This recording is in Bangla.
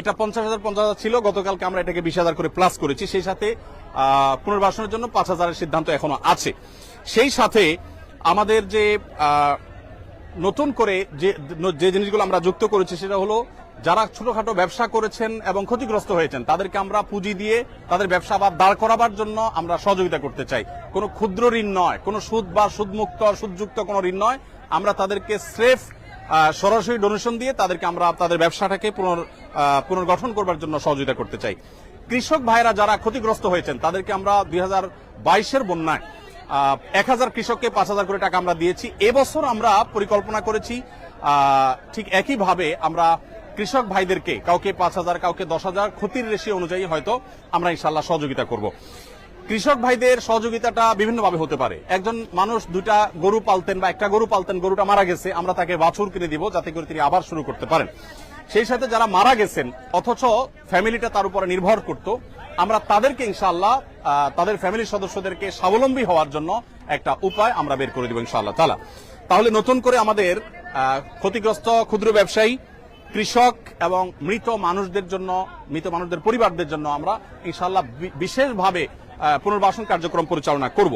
এটা পঞ্চাশ হাজার পঞ্চাশ হাজার ছিল গতকালকে আমরা এটাকে বিশ হাজার করে প্লাস করেছি। সেই সাথে পুনর্বাসনের জন্য পাঁচ হাজারের সিদ্ধান্ত এখনও আছে। সেই সাথে আমাদের যে নতুন করে যে যে জিনিসগুলো আমরা যুক্ত করেছি সেটা হলো যারা ছোটখাটো ব্যবসা করেছেন এবং ক্ষতিগ্রস্ত হয়েছেন তাদেরকে আমরা পুঁজি দিয়ে তাদের ব্যবসা আবার দাঁড় করাবার জন্য আমরা সহযোগিতা করতে চাই। কোনো ক্ষুদ্র ঋণ নয় কোনো সুদ বা সুদমুক্ত সুদযুক্ত কোনো ঋণ নয়। আমরা তাদেরকে আহ, সরাসরি ডোনেশন দিয়ে তাদেরকে আমরা তাদের ব্যবসাটাকে পুনর পুনর্গঠন করবার জন্য সহযোগিতা করতে চাই। কৃষক ভাইরা যারা ক্ষতিগ্রস্ত হয়েছেন, তাদেরকে আমরা দুই হাজার বাইশের বন্যায় এক হাজার কৃষককে পাঁচ হাজার করে টাকা আমরা দিয়েছি। এবছর আমরা পরিকল্পনা করেছি ঠিক একইভাবে আমরা কৃষক ভাইদেরকে, কাউকে পাঁচ হাজার, কাউকে দশ হাজার, ক্ষতির রেশি অনুযায়ী হয়তো আমরা ইনশাল্লাহ সহযোগিতা করব। কৃষক ভাইদের সহযোগিতাটা বিভিন্নভাবে হতে পারে। একজন মানুষ দুটা গরু পালতেন বা একটা গরু পালতেন গরুটা মারা গেছে আমরা তাকে বাছুর কিনে দিব যাতে করে তিনি আবার শুরু করতে পারেন। সেই সাথে যারা মারা গেছেন অথচ ফ্যামিলিটা তার উপরে নির্ভর করত আমরা তাদেরকে ইনশাআল্লাহ আহ, তাদের ফ্যামিলির সদস্যদেরকে স্বাবলম্বী হওয়ার জন্য একটা উপায় আমরা বের করে দিব ইনশাআল্লাহ। তালা তাহলে নতুন করে আমাদের ক্ষতিগ্রস্ত ক্ষুদ্র ব্যবসায়ী কৃষক এবং মৃত মানুষদের জন্য মৃত মানুষদের পরিবারদের জন্য আমরা ইনশাআল্লাহ বি- বিশেষভাবে পুনর্বাসন কার্যক্রম পরিচালনা করব।